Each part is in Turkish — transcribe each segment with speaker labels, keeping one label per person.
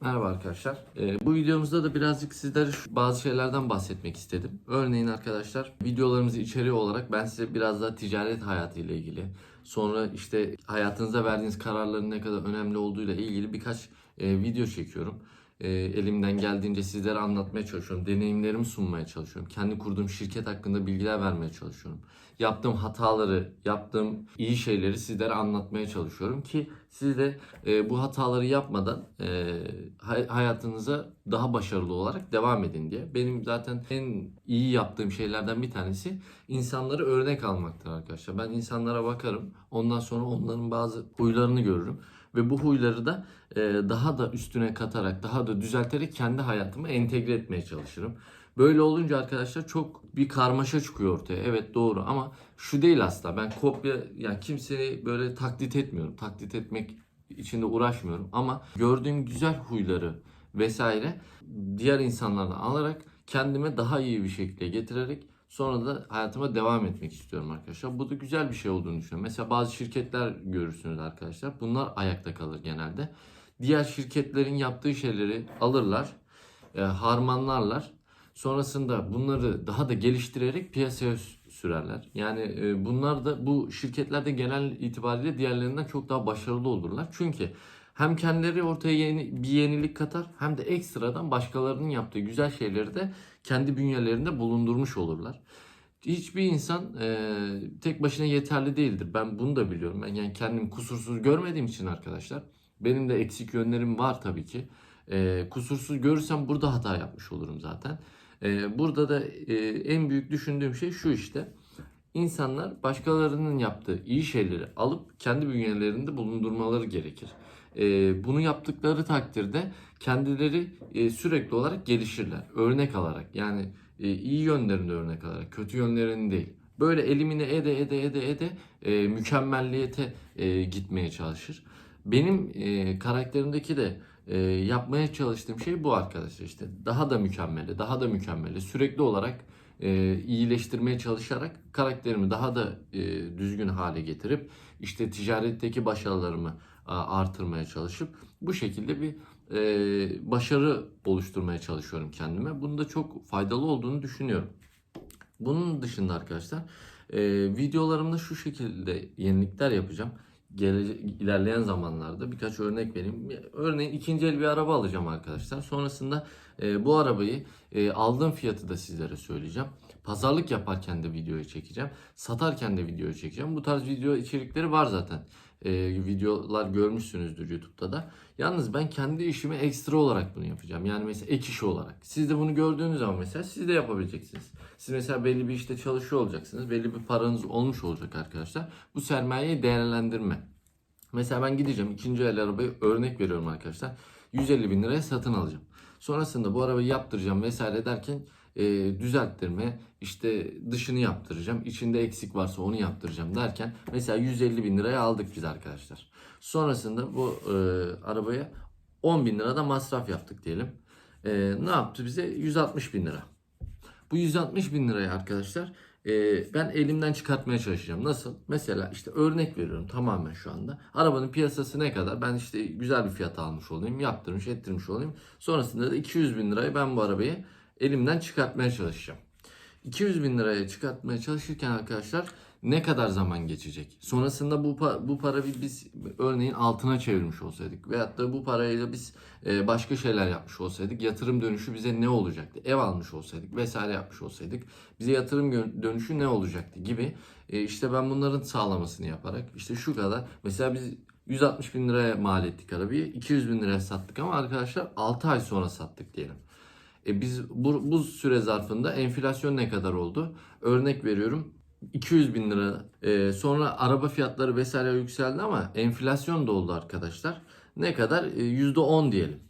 Speaker 1: Merhaba arkadaşlar. Ee, bu videomuzda da birazcık sizlere bazı şeylerden bahsetmek istedim. Örneğin arkadaşlar videolarımızı içeriği olarak ben size biraz daha ticaret hayatı ile ilgili, sonra işte hayatınızda verdiğiniz kararların ne kadar önemli olduğuyla ilgili birkaç e, video çekiyorum. E, elimden geldiğince sizlere anlatmaya çalışıyorum. Deneyimlerimi sunmaya çalışıyorum. Kendi kurduğum şirket hakkında bilgiler vermeye çalışıyorum. Yaptığım hataları, yaptığım iyi şeyleri sizlere anlatmaya çalışıyorum ki siz de e, bu hataları yapmadan e, hay- hayatınıza daha başarılı olarak devam edin diye. Benim zaten en iyi yaptığım şeylerden bir tanesi insanları örnek almaktır arkadaşlar. Ben insanlara bakarım. Ondan sonra onların bazı huylarını görürüm. Ve bu huyları da e, daha da üstüne katarak, daha da düzelterek kendi hayatıma entegre etmeye çalışırım. Böyle olunca arkadaşlar çok bir karmaşa çıkıyor ortaya. Evet doğru ama şu değil aslında. Ben kopya yani kimseyi böyle taklit etmiyorum. Taklit etmek için de uğraşmıyorum ama gördüğüm güzel huyları vesaire diğer insanlardan alarak kendime daha iyi bir şekilde getirerek sonra da hayatıma devam etmek istiyorum arkadaşlar. Bu da güzel bir şey olduğunu düşünüyorum. Mesela bazı şirketler görürsünüz arkadaşlar. Bunlar ayakta kalır genelde. Diğer şirketlerin yaptığı şeyleri alırlar, e, harmanlarlar. Sonrasında bunları daha da geliştirerek piyasaya sü- sürerler. Yani e, bunlar da bu şirketlerde genel itibariyle diğerlerinden çok daha başarılı olurlar. Çünkü hem kendileri ortaya yeni, bir yenilik katar hem de ekstradan başkalarının yaptığı güzel şeyleri de kendi bünyelerinde bulundurmuş olurlar. Hiçbir insan e, tek başına yeterli değildir. Ben bunu da biliyorum. Ben yani kendimi kusursuz görmediğim için arkadaşlar. Benim de eksik yönlerim var tabii ki. E, kusursuz görürsem burada hata yapmış olurum zaten. E, burada da e, en büyük düşündüğüm şey şu işte. İnsanlar başkalarının yaptığı iyi şeyleri alıp kendi bünyelerinde bulundurmaları gerekir. E, bunu yaptıkları takdirde kendileri e, sürekli olarak gelişirler. Örnek alarak yani e, iyi yönlerini örnek alarak kötü yönlerini değil. Böyle elimine ede ede ede ede e, mükemmelliyete e, gitmeye çalışır. Benim e, karakterimdeki de e, yapmaya çalıştığım şey bu arkadaşlar işte daha da mükemmeli, daha da mükemmeli sürekli olarak e, iyileştirmeye çalışarak karakterimi daha da e, düzgün hale getirip işte ticaretteki başarılarımı artırmaya çalışıp bu şekilde bir e, başarı oluşturmaya çalışıyorum kendime. Bunun da çok faydalı olduğunu düşünüyorum. Bunun dışında arkadaşlar e, videolarımda şu şekilde yenilikler yapacağım. Gelece, ilerleyen zamanlarda birkaç örnek vereyim. Örneğin ikinci el bir araba alacağım arkadaşlar. Sonrasında e, bu arabayı e, aldığım fiyatı da sizlere söyleyeceğim. Pazarlık yaparken de videoyu çekeceğim. Satarken de videoyu çekeceğim. Bu tarz video içerikleri var zaten. E, videolar görmüşsünüzdür YouTube'da da. Yalnız ben kendi işime ekstra olarak bunu yapacağım. Yani mesela ek iş olarak. Siz de bunu gördüğünüz zaman mesela siz de yapabileceksiniz. Siz mesela belli bir işte çalışıyor olacaksınız. Belli bir paranız olmuş olacak arkadaşlar. Bu sermayeyi değerlendirme. Mesela ben gideceğim ikinci el arabayı örnek veriyorum arkadaşlar. 150 bin liraya satın alacağım. Sonrasında bu arabayı yaptıracağım vesaire derken e, düzelttirme, işte dışını yaptıracağım, içinde eksik varsa onu yaptıracağım derken mesela 150 bin liraya aldık biz arkadaşlar. Sonrasında bu e, arabaya 10 bin lira da masraf yaptık diyelim. E, ne yaptı bize? 160 bin lira. Bu 160 bin liraya arkadaşlar e, ben elimden çıkartmaya çalışacağım. Nasıl? Mesela işte örnek veriyorum tamamen şu anda. Arabanın piyasası ne kadar? Ben işte güzel bir fiyat almış olayım, yaptırmış, ettirmiş olayım. Sonrasında da 200 bin lirayı ben bu arabayı elimden çıkartmaya çalışacağım. 200 bin liraya çıkartmaya çalışırken arkadaşlar ne kadar zaman geçecek? Sonrasında bu bu para bir biz örneğin altına çevirmiş olsaydık veyahut da bu parayla biz e, başka şeyler yapmış olsaydık yatırım dönüşü bize ne olacaktı? Ev almış olsaydık vesaire yapmış olsaydık bize yatırım dönüşü ne olacaktı gibi e, işte ben bunların sağlamasını yaparak işte şu kadar mesela biz 160 bin liraya mal ettik arabayı 200 bin liraya sattık ama arkadaşlar 6 ay sonra sattık diyelim. E biz bu, bu süre zarfında enflasyon ne kadar oldu? Örnek veriyorum 200 bin lira. E, sonra araba fiyatları vesaire yükseldi ama enflasyon da oldu arkadaşlar. Ne kadar? E, %10 diyelim.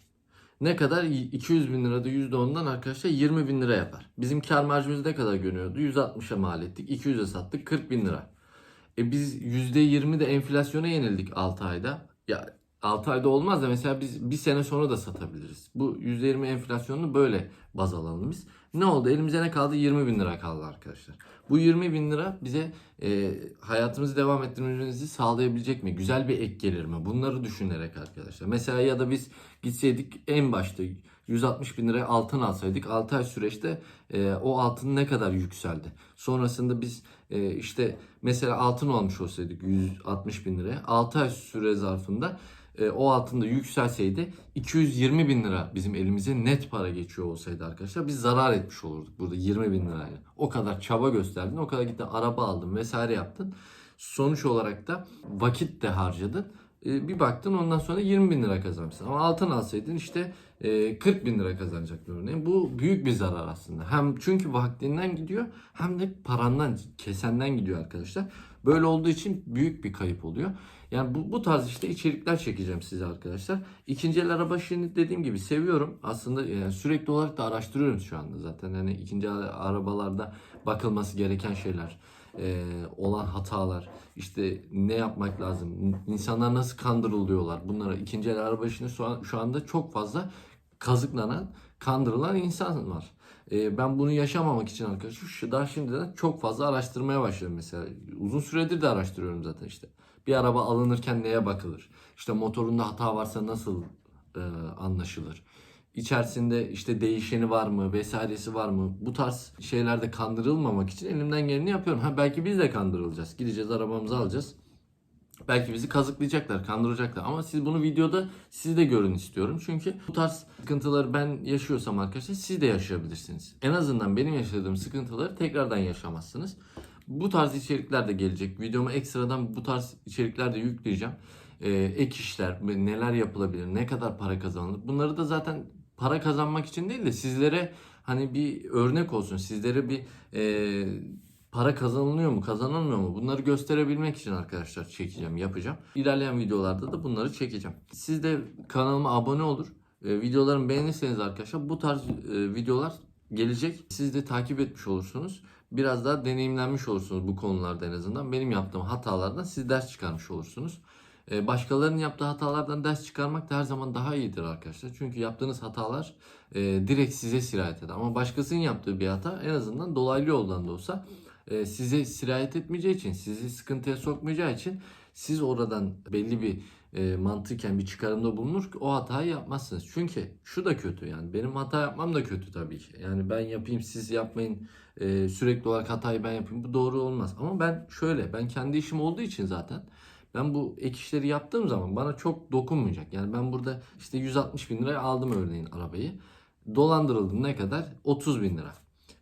Speaker 1: Ne kadar? 200 bin lirada %10'dan arkadaşlar 20 bin lira yapar. Bizim kar marjımız ne kadar görünüyordu? 160'a mal ettik. 200'e sattık 40 bin lira. E biz %20 de enflasyona yenildik 6 ayda. Ya 6 ayda olmaz da mesela biz bir sene sonra da satabiliriz. Bu %20 enflasyonunu böyle baz alalım biz. Ne oldu? Elimize ne kaldı? 20 bin lira kaldı arkadaşlar. Bu 20 bin lira bize e, hayatımızı devam ettirmemizi sağlayabilecek mi? Güzel bir ek gelir mi? Bunları düşünerek arkadaşlar. Mesela ya da biz gitseydik en başta 160 bin liraya altın alsaydık 6 ay süreçte e, o altın ne kadar yükseldi? Sonrasında biz e, işte mesela altın almış olsaydık 160 bin liraya 6 ay süre zarfında e, o altında yükselseydi 220 bin lira bizim elimize net para geçiyor olsaydı arkadaşlar biz zarar etmiş olurduk burada 20 bin lirayla. O kadar çaba gösterdin, o kadar gittin araba aldın vesaire yaptın. Sonuç olarak da vakit de harcadın. E, bir baktın ondan sonra 20 bin lira kazanmışsın. Ama altın alsaydın işte e, 40 bin lira kazanacaktın örneğin. Bu büyük bir zarar aslında. Hem çünkü vaktinden gidiyor hem de parandan, kesenden gidiyor arkadaşlar. Böyle olduğu için büyük bir kayıp oluyor. Yani bu, bu tarz işte içerikler çekeceğim size arkadaşlar. İkinci el araba işini dediğim gibi seviyorum. Aslında yani sürekli olarak da araştırıyorum şu anda zaten. Hani ikinci arabalarda bakılması gereken şeyler e, olan hatalar, işte ne yapmak lazım, insanlar nasıl kandırılıyorlar bunlara ikinci el araba işini şu, an, şu anda çok fazla kazıklanan, kandırılan insan var. E, ben bunu yaşamamak için arkadaşlar şu daha şimdiden çok fazla araştırmaya başladım mesela. Uzun süredir de araştırıyorum zaten işte. Bir araba alınırken neye bakılır? İşte motorunda hata varsa nasıl e, anlaşılır? İçerisinde işte değişeni var mı vesairesi var mı? Bu tarz şeylerde kandırılmamak için elimden geleni yapıyorum. Ha belki biz de kandırılacağız. Gideceğiz arabamızı alacağız. Belki bizi kazıklayacaklar, kandıracaklar. Ama siz bunu videoda siz de görün istiyorum. Çünkü bu tarz sıkıntıları ben yaşıyorsam arkadaşlar siz de yaşayabilirsiniz. En azından benim yaşadığım sıkıntıları tekrardan yaşamazsınız. Bu tarz içerikler de gelecek. Videoma ekstradan bu tarz içerikler de yükleyeceğim. Ee, ek işler, neler yapılabilir, ne kadar para kazanılır. Bunları da zaten para kazanmak için değil de sizlere hani bir örnek olsun. Sizlere bir e, para kazanılıyor mu, kazanılmıyor mu? Bunları gösterebilmek için arkadaşlar çekeceğim, yapacağım. İlerleyen videolarda da bunları çekeceğim. Siz de kanalıma abone olur. E, videolarımı beğenirseniz arkadaşlar bu tarz e, videolar gelecek. Siz de takip etmiş olursunuz. Biraz daha deneyimlenmiş olursunuz bu konularda en azından. Benim yaptığım hatalardan siz ders çıkarmış olursunuz. Ee, Başkalarının yaptığı hatalardan ders çıkarmak da her zaman daha iyidir arkadaşlar. Çünkü yaptığınız hatalar e, direkt size sirayet eder. Ama başkasının yaptığı bir hata en azından dolaylı yoldan da olsa e, size sirayet etmeyeceği için, sizi sıkıntıya sokmayacağı için siz oradan belli bir e, mantıken bir çıkarımda bulunur ki o hatayı yapmazsınız. Çünkü şu da kötü yani benim hata yapmam da kötü tabii ki. Yani ben yapayım siz yapmayın e, sürekli olarak hatayı ben yapayım bu doğru olmaz. Ama ben şöyle ben kendi işim olduğu için zaten ben bu ek işleri yaptığım zaman bana çok dokunmayacak. Yani ben burada işte 160 bin liraya aldım örneğin arabayı. Dolandırıldım ne kadar? 30 bin lira.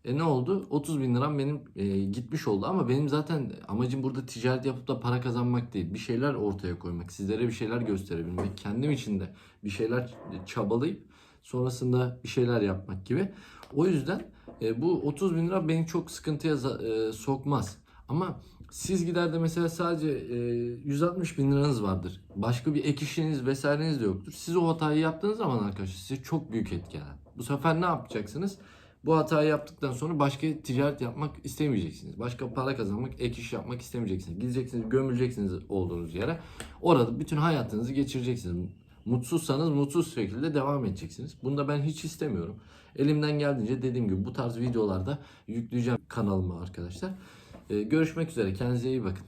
Speaker 1: E ne oldu? 30 bin liram benim e, gitmiş oldu ama benim zaten amacım burada ticaret yapıp da para kazanmak değil. Bir şeyler ortaya koymak, sizlere bir şeyler gösterebilmek, kendim için de bir şeyler çabalayıp sonrasında bir şeyler yapmak gibi. O yüzden e, bu 30 bin lira beni çok sıkıntıya e, sokmaz. Ama siz gider de mesela sadece e, 160 bin liranız vardır. Başka bir ek işiniz vesaireniz de yoktur. Siz o hatayı yaptığınız zaman arkadaşlar size çok büyük etkiler. Bu sefer ne yapacaksınız? Bu hatayı yaptıktan sonra başka ticaret yapmak istemeyeceksiniz. Başka para kazanmak, ek iş yapmak istemeyeceksiniz. Gideceksiniz, gömüleceksiniz olduğunuz yere. Orada bütün hayatınızı geçireceksiniz. Mutsuzsanız mutsuz şekilde devam edeceksiniz. Bunu da ben hiç istemiyorum. Elimden geldiğince dediğim gibi bu tarz videolarda yükleyeceğim kanalıma arkadaşlar. Ee, görüşmek üzere. Kendinize iyi bakın.